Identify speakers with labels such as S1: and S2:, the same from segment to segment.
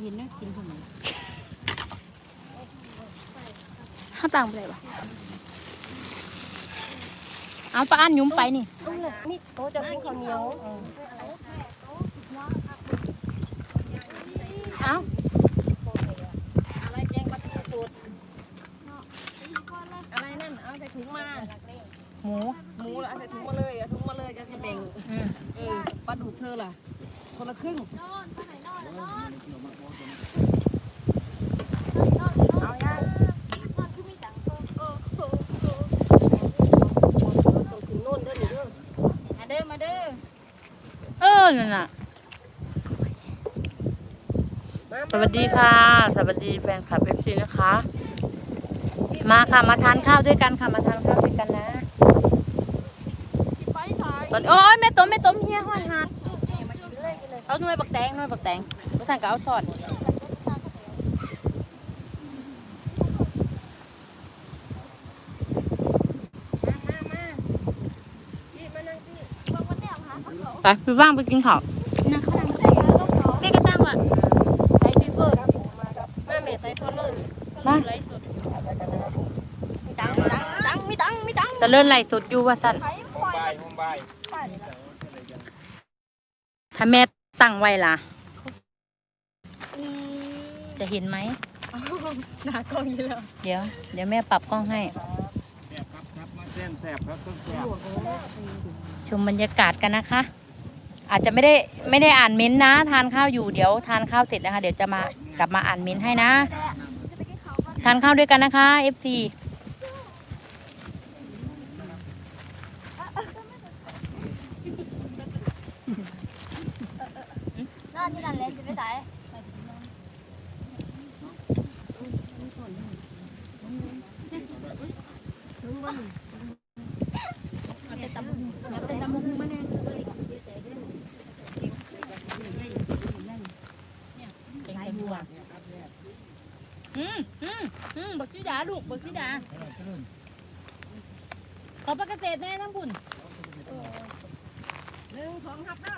S1: เห็นนะกินขนม
S2: ห้าตังไปเลยวะเอาปลาอันยุ้มไปนี่
S1: นี่โต๊ะจะกินข้าวเหนียว
S2: เอา
S3: อะไรแกงปลาทูสูตรอะไรนั่น เอาใส่ถุงมา
S2: หมู
S3: หมูละเอาใส่ถุงมาเลยเอาถุงมาเลยจะจะแบ่ง
S2: อืม
S3: เออปลาดุกเธอล่ะ คนละครึ่งเอายังต้องถึงโน่นเด้อนี่เด้อ
S1: มาเด้อมาเด้อ
S2: เออนั่นน่ะสวัสดีค่ะ สวัสดีแฟนคลับเอฟซีนะคะ มาค่ะมาทานข้าวด้วยกันค่ะมาทานข้าวด้วยกันนะตอนโอ้ยแม่ต้มแม่ต้มเฮียหอนหัด เอาหน่วยปักแตงหน่วยปักแตงรู้ทันก็เอาสอดไปไปว่างไปกินข้าว
S1: นะเขาดังแม่ก็ตั้งว่ะใส่ฟีเฟอร์แม่แม่ใส่เฟอร์เลย
S2: มา
S1: ตังตังตังมีตังมีตัง
S2: ตะเลื่อนไหลสดอยู่ว่าสั่น
S4: มุมไบมุมไบ
S2: ถ้าแม่ ตั้งไว้ล่ะ จะเห็นไหม
S1: หน้ากล้องอยู่แล้ว
S2: เดี๋ยว เดี๋ยวแม่ปรับกล้องให้
S4: แสบครับครับมาเส้นแสบครับต้องแสบ
S2: ชมบรรยากาศกันนะคะ อาจจะไม่ได้ไม่ได้อ่านเม้นต์นะ ทานข้าวอยู่เดี๋ยวทานข้าวเสร็จนะคะ เดี๋ยวจะมากลับมาอ่านเม้นต์ให้นะ ทานข้าวด้วยกันนะคะ FC
S1: นอน ที่นั่นเลยจะไปไหน
S2: อืมอืมอืมบักซิดาลูกบักซิดา ขอประกาศเศษแน่ทั้งบุญ
S3: หนึ่งสองครับเด้อ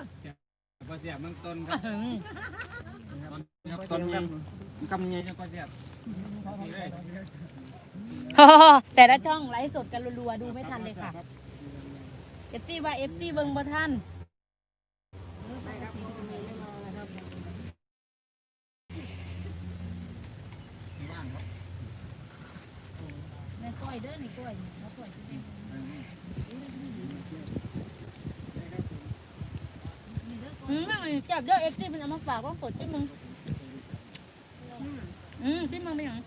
S4: พอเสียบเบื้องต้นครับ
S2: อืม
S4: ครั ต้นนี้กำยังจะพอเสียบ
S2: แต่ละช่องไลฟ์สดกันรัวๆดูไม่ทันเลยค่ะเอฟซีว่าเอฟซีเบิงบ่ท่า
S1: นกล้วยเด้อในกล้วยในกล้วย
S2: อืมนั่งอยู่ จับเจ้าเอฟซีมันเอามาฝากว่าปวดจิ้มมึงอืมจิ้มมึงเป็นหยัง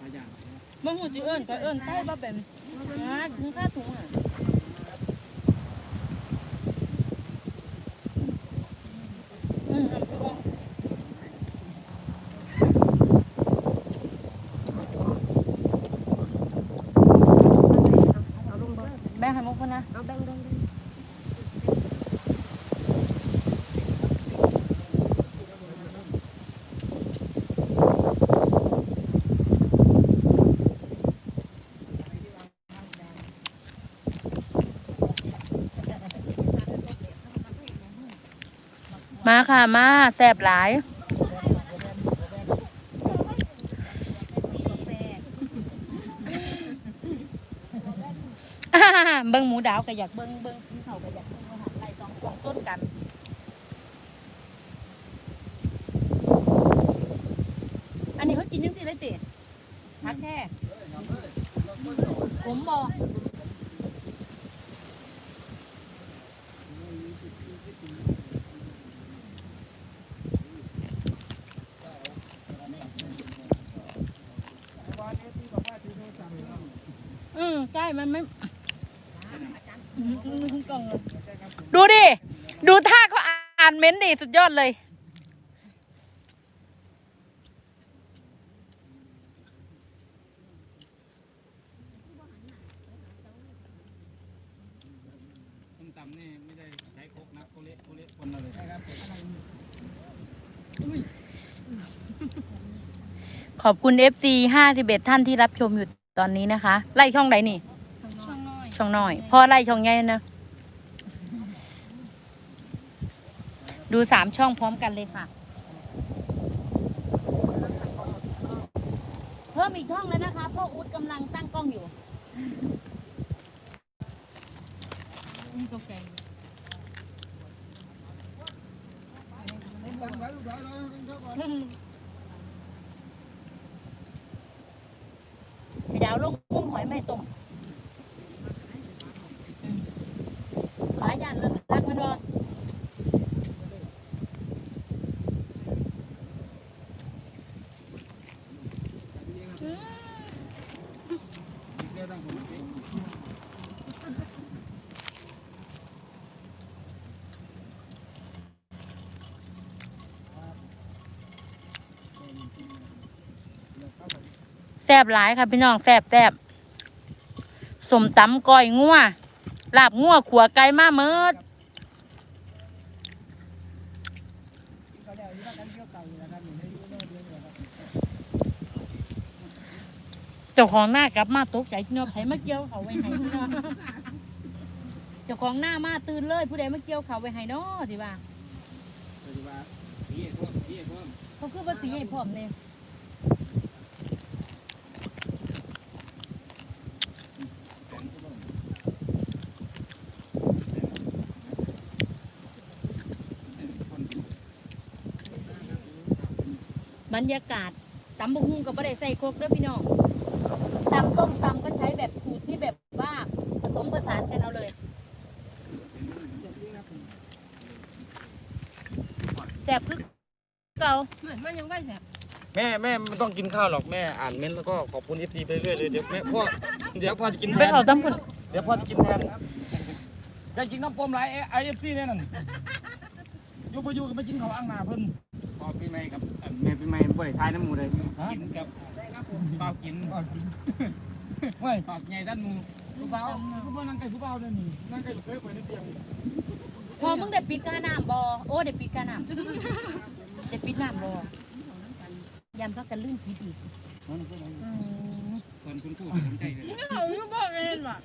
S4: ขยัน
S2: บ่หูสิเอิ้นก็เอิ้นใต้บ่เป็นนะถึงค่าถุงอะอืมอืมแบ่งให้มุกคนนะ
S3: เอาแบ่งแบ่งแบ่ง
S2: มาค่ะมาแสบหลายเบิ้งหมูดาวก็อยากเบิ้งเบิ้งกินเขาก็อยากเบิ้งอาหาไล่สองของต้นกันอันนี้เขากินยังสิเลยติพักแค่ผมบอก อืมใช่มันไม่กล่องดูดิ ดูท่าเขาอ่านเม้นต์ดิสุดยอดเลย
S4: ต้มตำนี่ไม่ได้ใช้ครกนะโคเละโคเละคนเลยครับ
S2: ขอบคุณ FC ห้าสิบเอ็ดท่านที่รับชมอยู่ ตอนนี้นะคะ ไล่ช่องใดนี่
S1: ช่องน้อย
S2: ช่องน้อยพอไล่ช่องใหญ่นะดูสามช่องพร้อมกันเลยค่ะ เพิ่มอีกช่องแล้วนะคะพ่ออุดกำลังตั้งกล้องอยู่ แซบหลายค่ะพี่น้องแซบแซบสมตำก้อยงัวลาบงัวขัวไก่มาเมิด เจ้าของหน้ากลับมาตกใจเนาะไผมาเกี่ยวเขาไว้ให้เนาะเจ้าของหน้ามาตื่นเลย ผู้ใดมาเกี่ยวเขาไว้ให้เนาะสิว่าสีเขาคือภาษีให้พร้อมเนี่ยบรรยากาศตำบกหุ่งก็ไม่ได้ใส่โคกเด้อพี่น้อง ตำต้มตำก็ใช้แบบสูตรที่แบบว่าผสมผสานกันเอาเลยแสบคือเก่าเหมือนมันยังไม่แสบ
S4: แม่แม่ไม่ต้องกินข้าวหรอกแม่อ่านเม้นต์แล้วก็ขอบคุณเอฟซีไปเรื่อยเลยเดี๋ยวแม่พ่อเดี๋ยวพ่อจะกินแท
S2: ไป
S4: น
S2: เขาตำคน
S4: เดี๋ยวพ่อจะกินแทนอยากกินน้ำปมไรไอเอฟซีแน่นอนอยู่ไปอยู่ก็ไม่กินข้าวอ่างนาเพิ่น พอปีใหม่กับแม่ปีใหม่บ่ได้ทายน้ำหมูเลยกินกับ เปล่ากินเปล่ากินเฮ้ยปากใหญ่ด้านหมูผู้สาวผู้บ่นั่งไก่ผู้เบาเด้อนี่นั่งไก่เคยไปในเตียง
S2: พอมึงได้ปิดกาน้ำบอโอ้ได้ปิดกาน้ำได้ปิดน้ำบอยำพักกันลื่นผิดอีกอืม
S4: ตอนคุณพูดสนใจเลย
S2: เขาไม่บอกเองว่ะ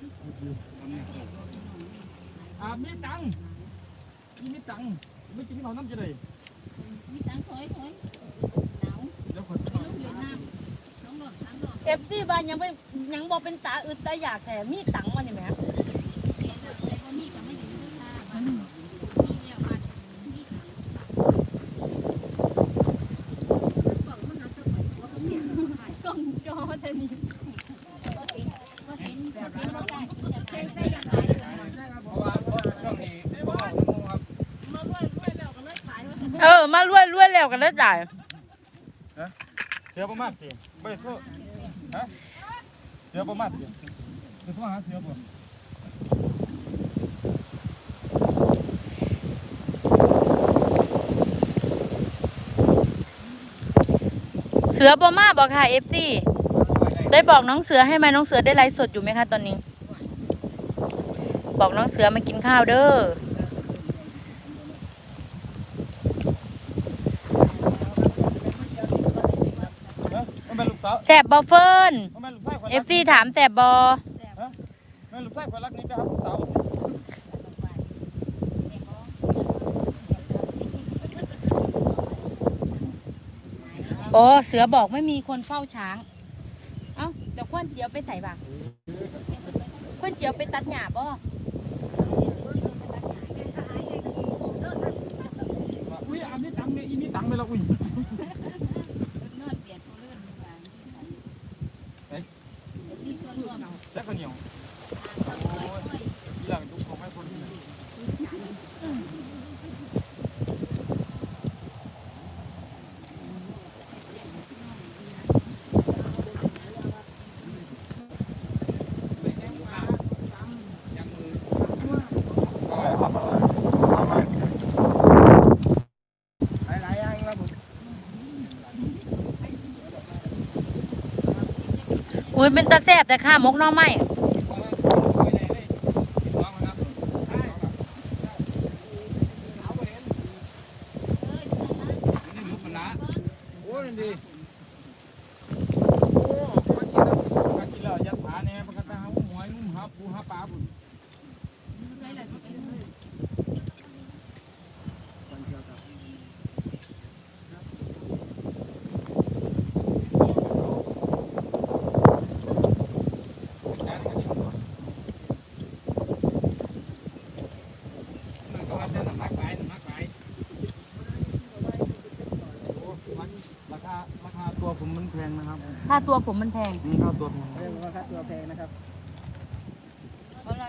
S4: อ่ามีตังค์มีมีตังค์ไม่กินข้าวน้ำจะได้
S1: มีตังค์ถอยถอยหนาว
S4: เดี๋ยวขอ
S1: ลูกเวียดนาม
S2: เอฟซีบ้านยังไม่ยังบอกเป็นตาอึดตาอยากแต่มีตังค์มาเนี่ยแหม
S1: เสียเลือดเลยว่ามีก็ไม่ถึงลูกค้าบ้านมีเนี่ยบ้านมีกล่องมันหาตัวใหม่ว่าเขาเนี่ยกล่องจอแต่นี่ก็เห็นก็เห็นก็เห็นว่าได้กินแต่ไปไม่ได้ยังไง
S4: เพราะว่าช่วงนี้ไม่ว่าน้ำมูครับ
S3: มาด้วยด้วยแล้วก็เลยขายว่า
S2: เออ มารวยรวยแล้วกันแล้วจ่าย
S4: เสือประมาทสิไม่ได้โทษฮะเสือประมาทสิจะโทษหาเสือบ่
S2: เสือบอมาบอกค่ะเอฟซีได้บอกน้องเสือให้ไหมน้องเสือได้ไลฟ์สดอยู่ไหมคะตอนนี้ บอกน้องเสือมากินข้าวเด้อ
S4: ฮะมันเป็นลูก สาว
S2: แสบบอเฟิร์น
S4: มันเป็นลูกชายคน
S2: เอ
S4: รั
S2: ฟซีถามแสบบอ
S4: มันเป็นลูกชายคนรักนี่ไปหาลูกสาว
S2: โอ้เสือบอกไม่มีคนเฝ้าช้าง เอ้าเดี๋ยวควนเจียวไปใส่บ้างควนเจียวไปตัดหญ้าบ่
S4: อุ้ยอันนี้ตังค์เนี่ยอีนี่ตังค์ไปแล้วอุ้ย
S1: เลื่อนเปลี่ยนตัวเลื่อนดีกว่านี่ส่วนรวม
S4: แล้วก็เหนียวอีหลังทุกของให้คนที่ หลายๆอย่างครับผม
S2: อุ้ย เป็นตาแซบแต่ข้ามกน้อไม่
S4: โอ้ยดีโอ้มากินแล้วมากินแล้วยัดผาเนี่ยมันก็จะหาหอยงุ้มหาปูหาปลาบุญ
S1: ไรล่ะที่เป็น
S4: เผมมันแพงนะครับ
S2: ค่าตัว ผมมันแพง
S4: นี่ค่าตัวผม
S3: เรื่องว่าค่าตัวแพงนะครับ
S1: อะไร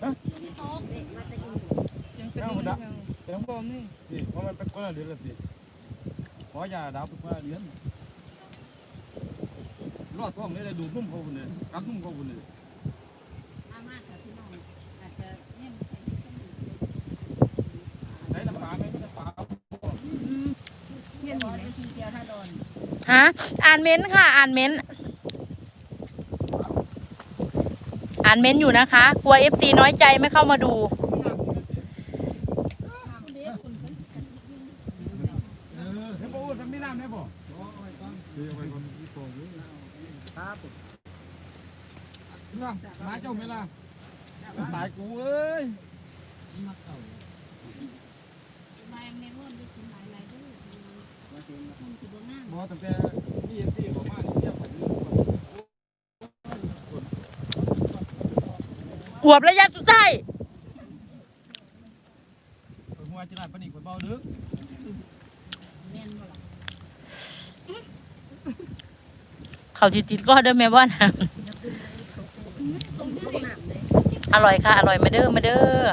S4: เอ้าดะเสียงบอมนี่สิเพราะมันเป็นคนละเดือนละสิขออย่าดาวเป็นคนละเดือนรอดท้องเลยเลยดูดนุ่มเขาคนเลยกัดนุ่มเขาคนเลย
S1: มามากค่ะพี่น้องอาจจะเนี่ย
S4: ไหนน้ำปลาไหมไม่น้ำปลา
S3: เที่ยงหมดทีเดียวถ้าโดน
S2: ฮะอ่านเม้นค่ะ อ่านเม้น อ่านเม้นอยู่นะคะ กลัวเอฟซีน้อยใจไม่เข้ามาดู
S4: เออเฮ้ยโอ้ทำไม่น้ำได้บ่คือเอาไปคนที่โป่งนี่
S3: ครับ
S4: น้ำหมาเจ้าไม่ล่ะตายกูเอ้ย
S1: มาเมมอ บ่
S4: ตั้งแต่ที่ที่ผมมาเที่ยวไปนี่
S2: อวบระยะสุดท้าย
S4: หัวจิราดปนิกคนเบาดึก
S2: เขาจิติดก็เด้อแม่บ้านอร่อยค่ะ อร่อยมาเด้อมาเด้อ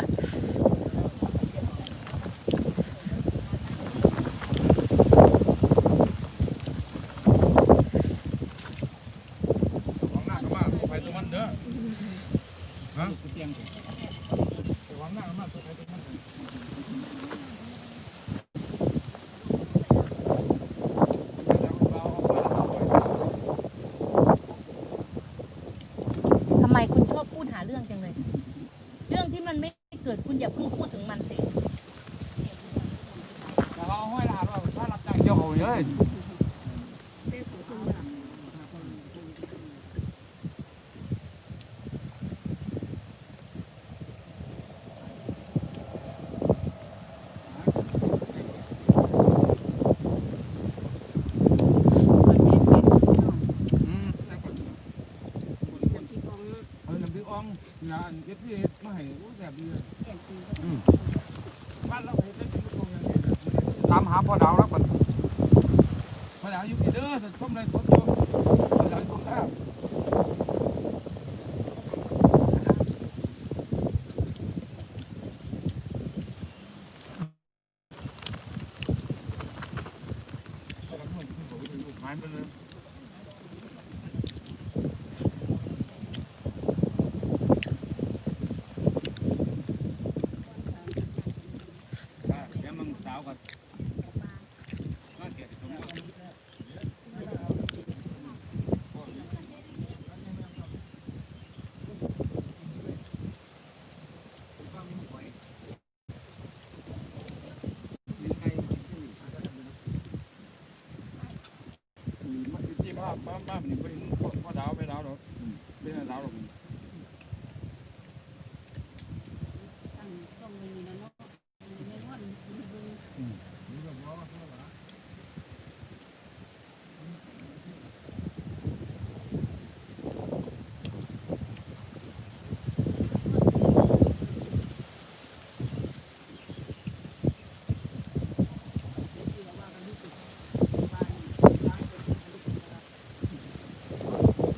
S2: ที่บ้าน
S4: บ้านบ้านนี่เป็นพ่อดาวไม่ดาวหรอกเป็นดาวหรอก
S1: ตั้งต้องมีนะเนาะเมมอนดู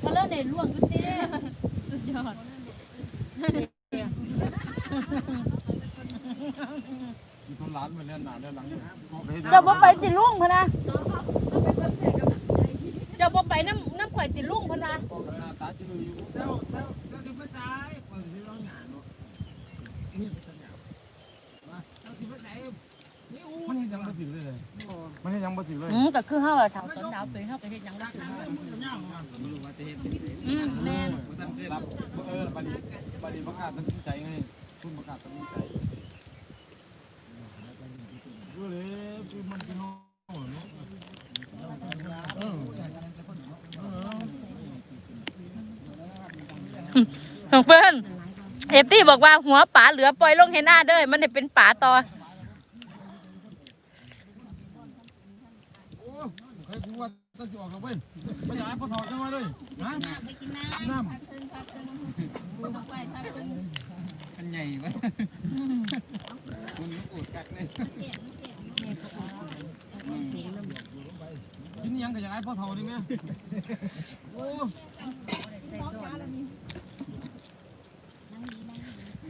S2: มาเลิกในร่วงจุดนี้สุ ดยอด
S4: มีคนร้านมาเล่นหนาเล่นหลัง
S2: เจ้าบ่ไปติลุงพะนะเจ้าบ่ไปน้ำน้ำข่อยติลุงพะนะ
S4: ตาจิลุอยู่เมาเจ้าที่ภาษานี่อู้มันยังไม่ถึงเลยเลยมันยังไม่ถึงเลย
S2: อืมก็คือเฮาอะทางต้นดาวไปเฮาก็เฮ็ดหยังได้คือเฮาอืมแม่น
S4: รับเออบัดนี้บัดนี้ประกาศตัดสินใจไงคุณประกาศตัดสินใจก็เลยคือมันเป็นน้องเนาะเออ
S2: เพื่อนเอฟตี้บอกว่าหัวป๋าเหลือปล่อยลงเห็นหน้าเด้อมันได้เป็นป๋าต่อ
S4: โอ้ใครกูว่าต้องสิออกกับเว้ย ไม่อยากให้พ่อถอดจังมาเลยฮะ
S1: ไปกินน้ำพักคืนพักคืนต้องไปพักคืน
S4: กันใหญ่ไหมคุณอุดกัดเลย
S1: เสียงเสียงเนี่ยเขาบอกเสียงลำ
S4: ยังก็อยากให้พ่อเฒ่านี่แม่โอ้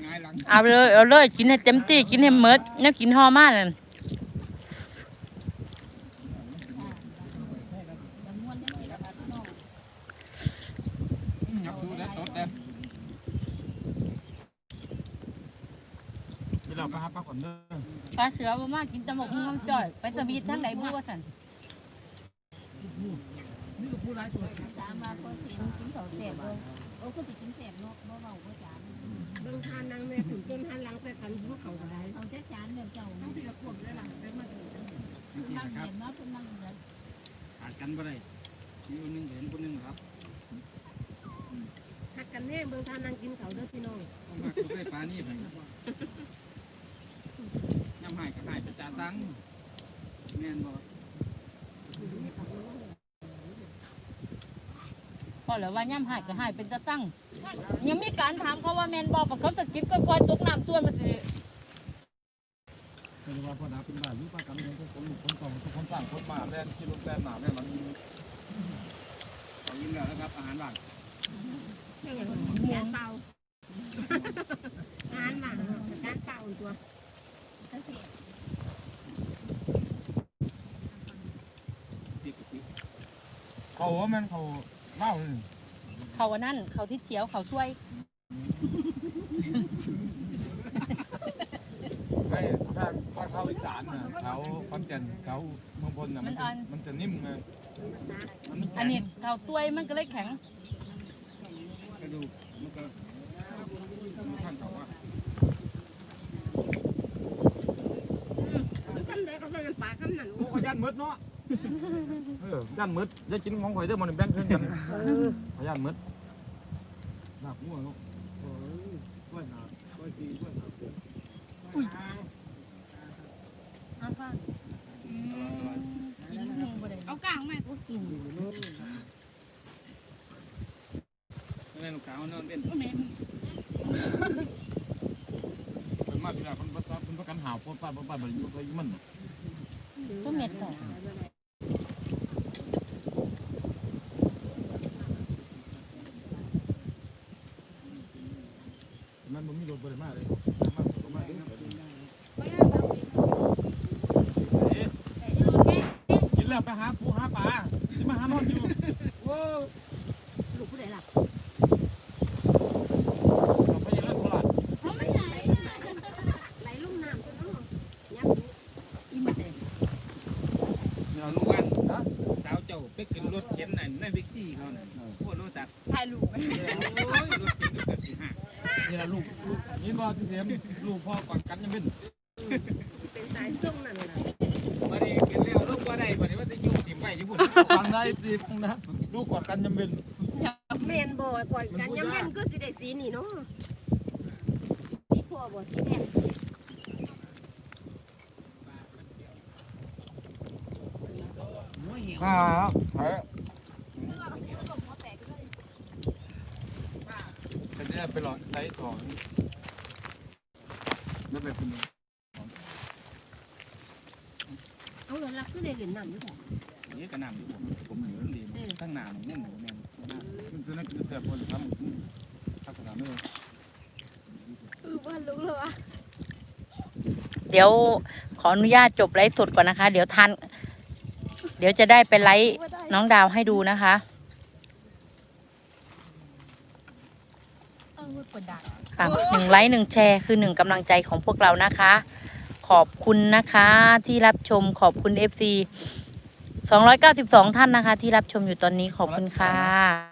S4: ง่ายหลัง
S2: เอาไปเลยเอาเลยกินให้เต็มที่กินให้เมิดเนี่ยกินห่อมากเลย
S1: จำนวนยังไงล่ะพี่น้อง
S4: ยับดูแล้วตดแล้วเวลาไปหาปลาก่อนเด้อ
S2: ปลาเสือบ่ มากกินตะหมกน้ำจ่อย ไปสวีททั้งไหนบัวสัน
S1: จามมาพอเสียมกินเขาเสียบเลยโอ้ก็สิกินเสียบเนาะบ่เบาบ่จาน
S3: เบิ่งทานนางแม่ขุนต้นหันหลังไปขันพวกเขาก็ได้
S1: เอาแค่จานเดียวเจ้า
S3: ทั้งที่ละขวบเลยล่ะได้มาถึง
S4: นี่
S1: นั่ง
S4: นะครับ
S1: เห็นมาเพิ่นนั่งเดือด
S4: ขาดกันบ่ได้มีคนหนึงเห็นคนหนึงครับ
S3: หักกันแน่เบิ่งทานนางกินเขาเด้อพี่น้อง
S4: ต้องมาตัวใกล้ปลานี่เพิ่นน้ำหายก็หายไปจ่า ตังค์แม่นบ่
S2: พอแล้วว่าย่ำหายก็หายเป็นตะตั้ง ยังมีการถามเขาว่าแมนบอกว่าเขาจะกินก้อยๆตกน้ำตัวมันสิ
S4: เป็นว่าพ่อดาเป็นบ้านรู้ปลากันเงินคนลูกคนโตคนสร้างคนมาแล่นกินลงแล่นหนาแล่นหลังยิงเอายิงแล้วนะครับอาหารบ้าน
S3: เรื่องอะไรจานเปล่าอาหารหมาจานเปล่าตัว
S1: ถ้าเสียบ
S4: ติดติด เขาว่ามันเขาเมาเลย
S2: เขาอันนั้นเขาที่เฉียวเขาช่วย
S4: ไม่ถ้าถ้าเข้าอีสานน่ะเขาคอนแก่นเขาเมืองพลน่ะมันจะมันจะนิ่มไงมันไม่แข็ง
S2: อันนี้เขาตัวยมันก็เลยแข็ง
S4: กระดูกมันก็ท่านเขาว่า
S3: มันกันได้ก็ใส่กันปลาคำนั้น
S4: โอ้ขยันมืดเนาะ เออยันมืดจะกินของข่อยเด้อมันแบ่งครึ่งกันขยันมืดหนักมั่วเนาะโอ้ยกล้วยหนาบกล้วยสีกล้วยหนาบ
S1: เอาฟังกินหมูบ่ได้เอากลางแม่กูกิน
S4: แม่ลูกสาวนอนเป็นเป็นมาที่ละคนประคนประกันหาวพ่อป้าพ่ป้าบริยุทธ์ไปมัน
S2: ก็เม็ดต่อ
S4: มันมันมีรถบริมาเลยมาบริมาเลย กินแล้วไปหาปูหาปลาที่มาหานอนอยู่โว้
S3: ลูกผู้ใดหลับ
S4: เราไปยังไงโคราช
S1: เขาไม่ไหนนะ
S3: ไหลลุ่มน้ำตัวน้องยับ
S1: อีมาแต่
S4: เนี่ยลูกกันนะสาวเจ้าไปขึ้นรถเข็นนั่นในวิกซี่เขาน่ะพวกรถจักร
S2: ถ่ายรูป
S4: โอ้ยรถเข็นรถจักรสี่ห้านี่ละลูกลูกนี่บ่ที่เสียมลูกพ่อก่อนกันยังเป็น
S3: เป็นสายส่งนั่นล่ะ
S4: มาดีขึ้นแล้วลูกว่าได้บ่ได้ว่าจะยุ่งถิ่มไป ญี่ปุ่นฟังได้สิฟังนะลูกก่อนกันยังเป็น
S3: เมนบ่ก่อนกันยังแม่นก็สิได้สีนี่เนาะ
S1: สีพัวบ่สีแดง
S4: อ่าใช่จะได้ไปหลอดใช้ต่อไม่เป็นคน
S3: เอาเลยลักคือได้เหรียญน้ำอยู่บ่
S4: นี้กระนำผมผมเหนือดีตั้งนานเนี่ยหนูเนี่ยมันจะนั่งกินแต่คนทำทักษะไม่เลย
S2: เดี๋ยวขออนุญาตจบไลฟ์สดก่อนนะคะ เดี๋ยวทานเดี๋ยวจะได้ไปไลฟ์น้องดาวให้ดูนะคะค่ะหนึ่งไลค์หนึ่งแชร์คือหนึ่งกำลังใจของพวกเรานะคะ ขอบคุณนะคะที่รับชมขอบคุณ FC 292 ท่านนะคะ ที่รับชมอยู่ตอนนี้ขอบคุณค่ะ